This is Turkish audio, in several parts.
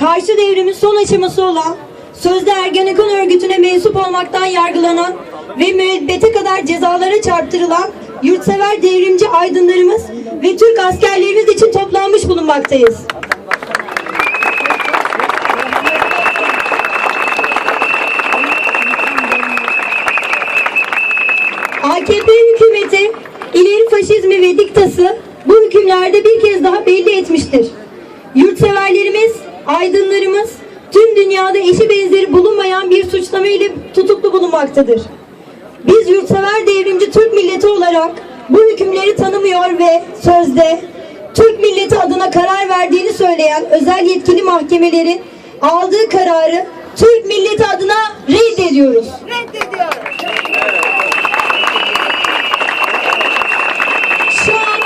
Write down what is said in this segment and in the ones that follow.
karşı devrimin son aşaması olan sözde Ergenekon örgütüne mensup olmaktan yargılanan ve müebbete kadar cezalara çarptırılan yurtsever devrimci aydınlarımız ve Türk askerlerimiz için toplanmış bulunmaktayız. AKP hükümeti ileri faşizmi ve diktası bu hükümlerde bir kez daha belli etmiştir. Yurtseverlerimiz, aydınlarımız tüm dünyada eşi benzeri bulunmayan bir suçlama ile tutuklu bulunmaktadır. Biz yurtsever devrimci Türk milleti olarak bu hükümleri tanımıyor ve sözde Türk milleti adına karar verdiğini söyleyen özel yetkili mahkemelerin aldığı kararı Türk milleti adına reddediyoruz. Şu an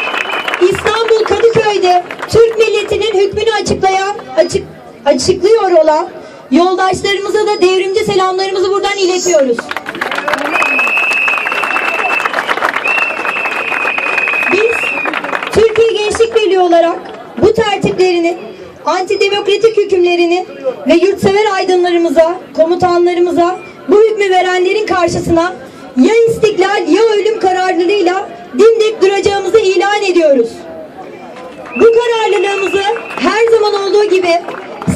İstanbul Kadıköy'de Türk milletinin hükmünü açıklayan, açık, açıklıyor olan yoldaşlarımıza da devrimci selamlarımızı buradan iletiyoruz. Biz Türkiye Gençlik Birliği olarak bu tertiplerinin antidemokratik hükümlerini ve yurtsever aydınlarımıza, komutanlarımıza bu hükmü verenlerin karşısına ya istiklal ya ölüm kararlarıyla dimdik duracağımızı ilan ediyoruz. Bu kararlılığımızı her zaman olduğu gibi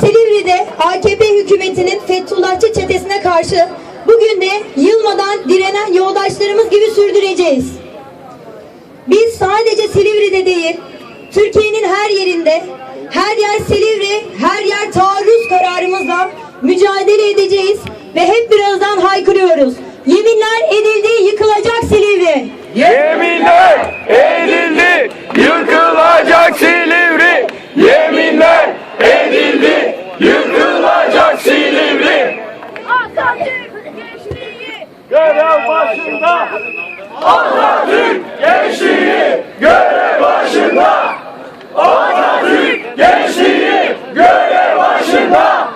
Silivri'de AKP hükümetinin Fethullahçı çetesine karşı bugün de yılmadan direnen yoldaşlarımız gibi sürdüreceğiz. Biz sadece Silivri'de değil, Türkiye'nin her yerinde, her yer Silivri, her yer taarruz kararımızla mücadele edeceğiz ve hep birazdan haykırıyoruz. Yeminler edildi, yıkılacak Silivri. Yeminler edildi, yıkılacak Silivri. Yeminler edildi, yıkılacak Silivri. Atatürk gençliği Görev başında Atatürk gençliği görev başında. Atatürk gençliği görev başında.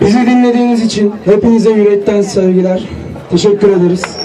Bizi dinlediğiniz için hepinize yürekten sevgiler. Teşekkür ederiz.